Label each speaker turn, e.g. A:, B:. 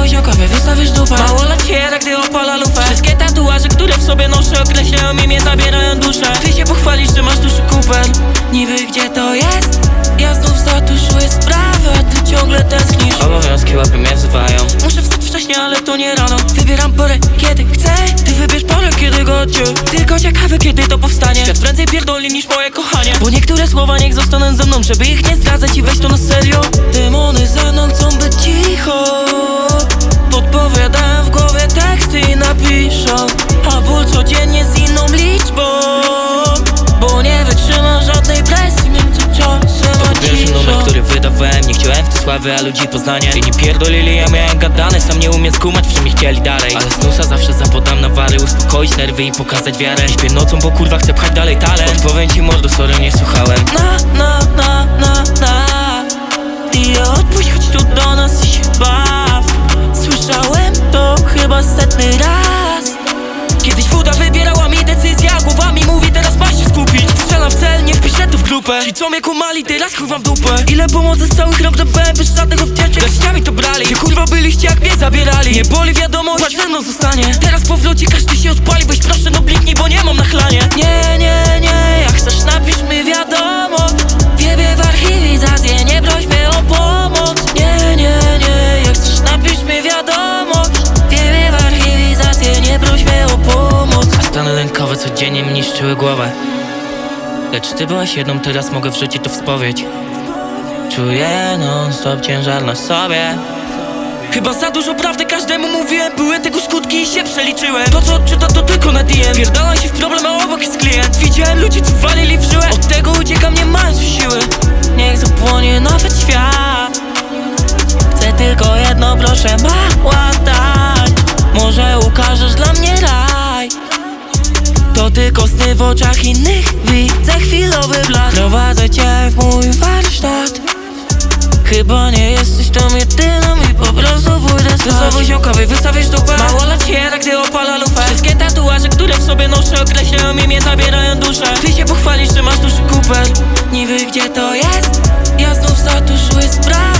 A: woźniokowy, wystawisz dupę. Mało lat się tak gdy opala lufę. Wszystkie tatuaże, które w sobie noszę Określają imię, zabierają duszę. Ty się pochwalisz, że masz duszy kuper Niby gdzie to jest? Ja znów zatuszuję sprawę, a ty ciągle tęsknisz. Obowiązki łapy mnie wzywają. Muszę wstać wcześniej, ale to nie rano. Wybieram porę, kiedy chcę. Ty wybierz porę, kiedy go Tylko ciekawe, kiedy to powstanie. Świat prędzej pierdoli niż moje kochanie. Bo niektóre słowa niech zostaną ze mną. Żeby ich nie zdradzać i weź to na serio. Demony ze mną chcą być cicho. Podpowiadałem w głowie teksty i napiszę. A ból codziennie z inną liczbą. Bo nie wytrzymam żadnej presji Międzyczasem a
B: Pierwszy numer,
A: ciszą
B: który wydawałem. Nie chciałem w to sławy, a ludzi poznanie I nie pierdolili, ja miałem gadane. Sam nie umiem skumać, w czym mi chcieli dalej. Ale snusa zawsze zapodam na wary Uspokoić nerwy i pokazać wiarę. Śpię nocą, bo kurwa chcę pchać dalej talent. Odpowiem ci mordo, sorry, nie słuchałem
A: chyba raz. Kiedyś woda wybierała mi decyzja Głowami mówi, teraz masz się skupić. Strzelam w cel, nie wpiszę tu w grupę. Ci co mnie kumali, teraz chowam dupę. Ile pomocy z całych rąk dawałem bez żadnych odwdzięczeń Garściami to brali. Gdzie kurwa byliście jak mnie zabierali? Nie boli wiadomo, płacz ze mną zostanie. Teraz po wlocie każdy się odpali Weź proszę
B: codziennie mi niszczyły głowę. Lecz ty byłaś jedną, teraz mogę wrzucić to w spowiedź Czuję non stop ciężar na sobie.
A: Chyba za dużo prawdy każdemu mówiłem. Były tego skutki i się przeliczyłem. To co odczyta to tylko na DM Pierdalam się w problem, a obok jest klient. Widziałem ludzi co walili w żyłę. Od tego uciekam nie mając siły. Niech zapłonie nawet świat. Chcę tylko jedno, proszę mała daj Może tylko sny w oczach innych. Widzę chwilowy blask. Prowadzę cię w mój warsztat. Chyba nie jesteś tą jedyną i po prostu pójdę Ze sobą kawy, wystawisz dupę. Mało lat się gdy opala lufę. Wszystkie tatuaże, które w sobie noszę Określają mi mnie, zabierają duszę Ty się pochwalisz, że masz duszy kuper Niby gdzie to jest? Ja znów zatuszuję sprawę